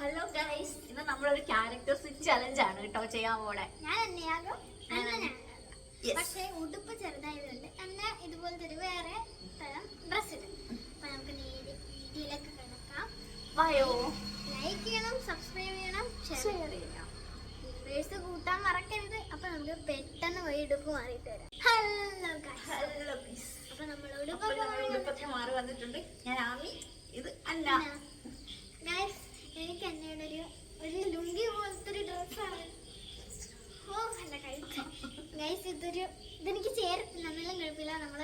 Hello guys ഇന്ന് നമ്മളൊരു character switch challenge ആണ് കേട്ടോ ചെയ്യാൻ പോടെ ഞാൻ തന്നെയാകും പക്ഷേ ഉടുപ്പ് ചെറുതായതുകൊണ്ട് തന്നെ ഇതുപോലത്തെ ഒരു വേറെ തരം ഡ്രസ് ഇടും. അപ്പൊ നമുക്ക് നേരെ വീഡിയോയിലേക്ക് കിടക്കാം. വയോ. ലൈക്ക് ചെയ്യണം സബ്സ്ക്രൈബ് ചെയ്യണം ഷെയർ ചെയ്യണം. വ്യൂവേഴ്സ് കൂട്ടാൻ മറക്കരുത്. അപ്പൊ നമുക്ക് പെട്ടെന്ന് പോയി ഉടുപ്പ് മാറിയിട്ട് വരാം. ഹലോ ഹലോ അപ്പൊ നമ്മൾ ഉടുപ്പ് നമ്മൾ ഉടുപ്പൊക്കെ മാറി വന്നിട്ടുണ്ട്. ഞാൻ ആമി ഇത് അന്ന ഗൈസ് എനിക്ക് എന്നോട് ഒരു ഒരു ലുങ്കി പോലത്തെ ഒരു ഡ്രസ്സാണ് ഓ അല്ല കഴിക്കാം ഗൈസ് ഇതൊരു ഇതെനിക്ക് കഴിപ്പില്ല നമ്മൾ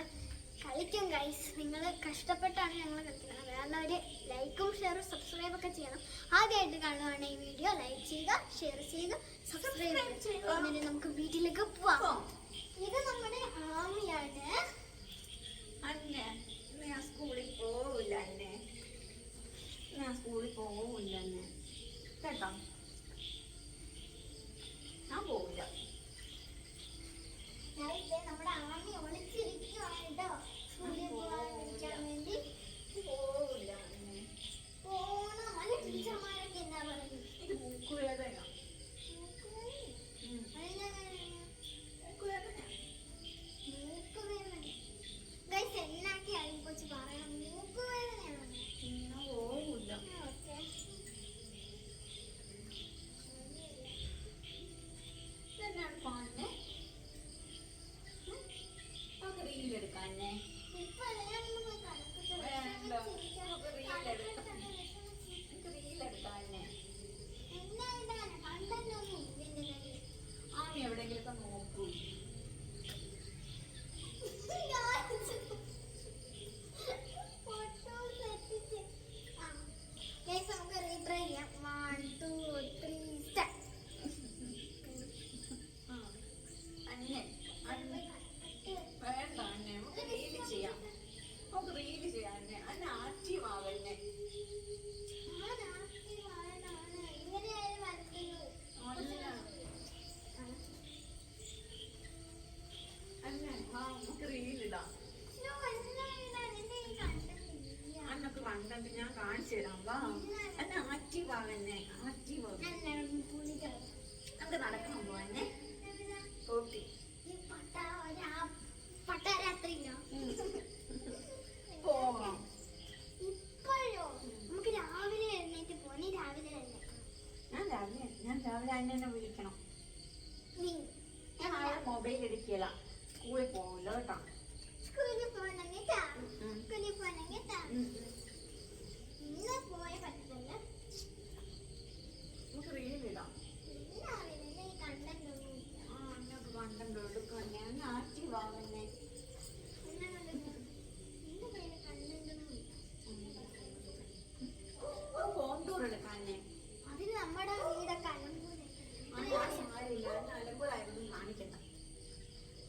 കളിക്കും ഗൈസ് നിങ്ങൾ കഷ്ടപ്പെട്ടാണ് ഞങ്ങൾ കളിക്കുന്നത്. കാരണം ഒരു ലൈക്കും ഷെയറും സബ്സ്ക്രൈബ് ഒക്കെ ചെയ്യണം. ആദ്യമായിട്ട് കാണുവാണ് ഈ വീഡിയോ ലൈക്ക് ചെയ്യുക ഷെയർ ചെയ്യുക സബ്സ്ക്രൈബ് ചെയ്യുക. അങ്ങനെ നമുക്ക് വീട്ടിലേക്ക് പോവാം. ഇത് നമ്മുടെ ആമിയാണ് അന്ന ഇന്ന് ഞാൻ സ്കൂളിൽ പോവില്ല അന്നെ ഞാൻ സ്കൂളിൽ പോവില്ല അന്നെ കേട്ടോ ഞാൻ പോവില്ല ഗൈസ്, ദേ നമ്മുടെ ആമി ഒളിച്ചിരിക്കുവാണ് കേട്ടോ സ്കൂളിൽ പോകാൻ വേണ്ടി പോവില്ല അന്നെ പോണം അല്ല ടീച്ചർമാരൊക്കെ എന്താ പറയുന്നത് ഇത് മൂക്കുവേദന ഗൈസ് എന്നാക്കി അഴിപ്പൊച്ച് പറയണം മൂക്കുവേദനയാണ് പിന്നെ പോവില്ല ഓക്കെ ഇതെന്നാണ് പാന്നെ നമുക്ക് റീലെടുക്കാന്നെ ഇപ്പൊ എല്ലാവരും പോയി കടക്കട്ടെ. വേണ്ട. വിഷമിച്ചിരിക്കാം. നമുക്ക് reel എടുക്കാം. കടക്കട്ടെ, വിഷമിച്ചിരിക്കാം. നമുക്ക് റീലെടുക്കാന്നെ എന്നാ ഇതാണ്? content ഒന്നും ഇല്ല എന്റെ കയ്യിൽ. ആമി എവിടെയെങ്കിലുമൊക്കെ നോക്കൂ Photos എത്തിച്ച്. ആ. Guys, നമുക്ക് retry ചെയ്യാം. One, two, three, start. ആ. അന്നെ അന്നെ വേണ്ട അന്നെ നമുക്ക് റീൽ ചെയ്യാം നമുക്ക് റീൽ ചെയ്യാം അന്നെ അന്നെ ആക്റ്റീവ് ആവന്നെ ഞാൻ active ആയതാണ്. ഇങ്ങനെയായാലും വരത്തുള്ളൂ. അല്ല അന്നെ വാ നമുക്ക് റീലിടാം No, എന്നാ ഇടാൻ? എന്റെ കയ്യിൽ content ഇല്ല. കണ്ടന്റ് ഞാൻ കാണിച്ചു തരാം വാ അന്നെ ആക്റ്റീവ് ആവന്നെ ആക്റ്റീവ്. നമുക്ക് നടക്കണം പോവാന്നെ? ഓക്കെ? പോവാം ഇപ്പോഴോ? നമുക്ക് രാവിലെ എഴുന്നേറ്റ്. രാവിലെ. ഞാൻ രാവിലെ ഞാൻ രാവിലെ അന്നെ വിളിക്കണം ഞാൻ മൊബൈൽ എടുക്കില്ല സ്കൂളിൽ പോകില്ല കേട്ടോ സ്കൂളിൽ പോകണമെങ്കിൽ. സ്കൂളിൽ പോകണമെങ്കിൽ ഹോം ടൂർ എടുക്കാന്നെ അതിന് നമ്മുടെ വീടൊക്കെ അലമ്പൂരെ. അന്ന് സാരില്ല അന്ന് അലമ്പുറായിരുന്നു കാണിക്കണ്ട.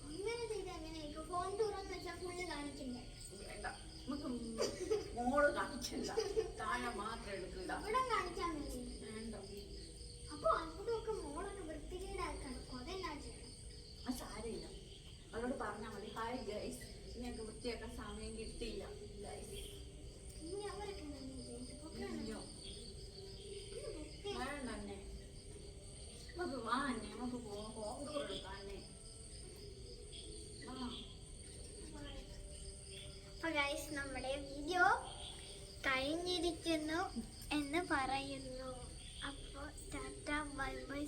അങ്ങനെ ചെയ്ത് ഫോൺ തുറന്ന് വെച്ചാൽ ഫുള്ള് കാണിക്കണ്ടേ? വേണ്ട. നമുക്ക് മോൾ കാണിക്കണ്ട. താഴെ മാത്രം എടുക്കില്ല അവിടെ കാണിക്കാൻ വേണ്ട. അപ്പൊ എന്ന് പറയുന്നു. അപ്പോൾ ടാറ്റ ബൈ ബൈ